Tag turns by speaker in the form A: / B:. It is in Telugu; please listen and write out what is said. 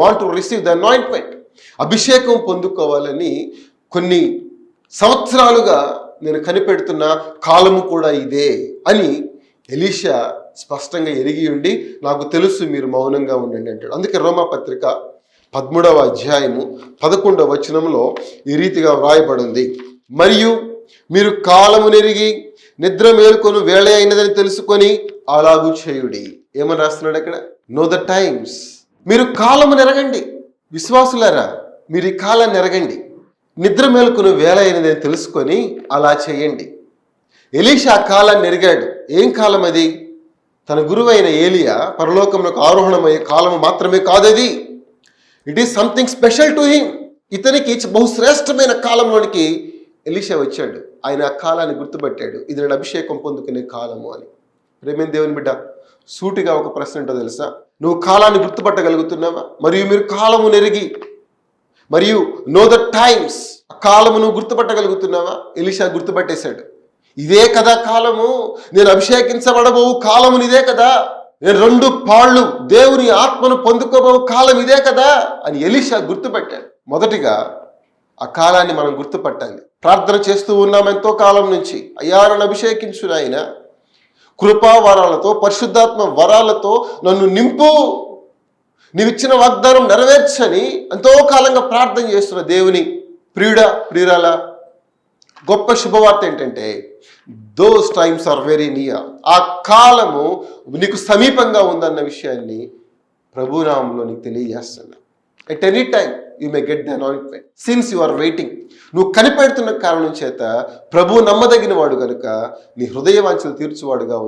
A: Want to receive the anointment. అభిషేకం పొందుకోవాలని కొన్ని సంవత్సరాలుగా నేను కనిపెడుతున్న కాలము కూడా ఇదే అని ఎలీషా స్పష్టంగా ఎరిగి ఉండి నాకు తెలుసు మీరు మౌనంగా ఉండండి అంటాడు. అందుకే రోమా పత్రిక పదమూడవ అధ్యాయము పదకొండవ వచనంలో ఈ రీతిగా వ్రాయబడింది. మరియు మీరు కాలము నెరిగి నిద్ర మేలుకొని వేళ అయినదని తెలుసుకొని అలాగూ చేయుడి. ఏమని రాస్తున్నాడు అక్కడ? నో ద టైమ్స్ మీరు కాలము నెరగండి. విశ్వాసులారా మీరు ఈ కాలాన్ని ఎరగండి నిద్ర మేలుకుని వేళ అయినదని తెలుసుకొని అలా చేయండి. ఎలీషా ఆ కాలాన్ని ఎరిగాడు ఏం కాలం అది? తన గురువైన ఏలియా పరలోకంలోకి ఆరోహణమయ్యే కాలం మాత్రమే కాదది. It is something special to him ఇతనికి బహుశ్రేష్టమైన కాలంలోనికి ఎలీషా వచ్చాడు. ఆయన ఆ కాలాన్ని గుర్తుపెట్టాడు. ఇది నేను అభిషేకం పొందుకునే కాలము అని. ప్రేమేం దేవుని బిడ్డ? సూటిగా ఒక ప్రశ్న ఏంటో తెలుసా? నువ్వు కాలాన్ని గుర్తుపట్టగలుగుతున్నావా? మరియు మీరు కాలము నెరిగి మరియు నో ద టైమ్స్ కాలము నువ్వు గుర్తుపట్టగలుగుతున్నావా? ఎలిషా గుర్తుపట్టేశాడు. ఇదే కదా కాలము. నేను అభిషేకించబడబో కాలము ఇదే కదా. నేను రెండు పాళ్ళు దేవుని ఆత్మను పొందుకోబో కాలం ఇదే కదా అని ఎలిషా గుర్తుపట్టాడు. మొదటిగా ఆ కాలాన్ని మనం గుర్తుపట్టాలి. ప్రార్థన చేస్తూ ఉన్నాం ఎంతో కాలం నుంచి. అయ్యా నన్ను అభిషేకించు నాయన కృపా వరాలతో పరిశుద్ధాత్మ వరాలతో నన్ను నింపు. నీవిచ్చిన వాగ్దానం నెరవేర్చని ఎంతో కాలంగా ప్రార్థన చేస్తున్న దేవుని ప్రియుడ ప్రియురాల గొప్ప శుభవార్త ఏంటంటే those times are very near ఆ కాలము నీకు సమీపంగా ఉందన్న విషయాన్ని ప్రభునామంలో నీకు తెలియజేస్తున్నా at any time you may get the anointment since you are waiting నువ్వు కనిపెడుతున్న కారణం చేత ప్రభు నమ్మదగిన వాడు కనుక నీ హృదయ వాంఛలు తీర్చువాడుగా